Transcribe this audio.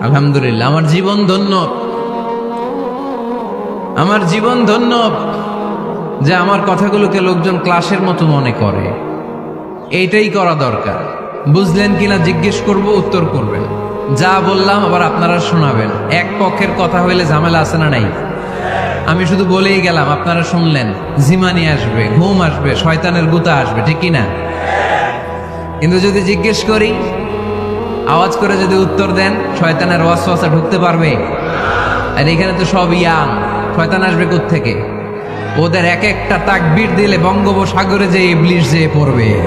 আলহামদুলিল্লাহ, আমার জীবন ধন্য। আমার জীবন ধন্য যে আমার কথাগুলোকে লোকজন ক্লাসের মতো মনে করে। এইটাই করা দরকার। বুঝলেন কিনা, জিজ্ঞেস করব, উত্তর করবেন। যা বললাম আবার আপনারা শোনাবেন। এক পক্ষের কথা হইলে ঝামেলা আছে না নাই? আমি শুধু বলেই গেলাম, আপনারা শুনলেন। জিমানি আসবে, ঘুম আসবে, শয়তানের গুতা আসবে, ঠিক কি না কিন্তু যদি জিজ্ঞেস করি আওয়াজ করে যদি উত্তর দেন, শয়তানের ওয়াসওয়াসা ঢুকতে পারবে। আর এখানে তো সব ইয়াং। শয়তান আসবে থেকে ওদের এক একটা তাকবির দিলে বঙ্গোপসাগরে যে ইবলিশ যেয়ে পড়বে।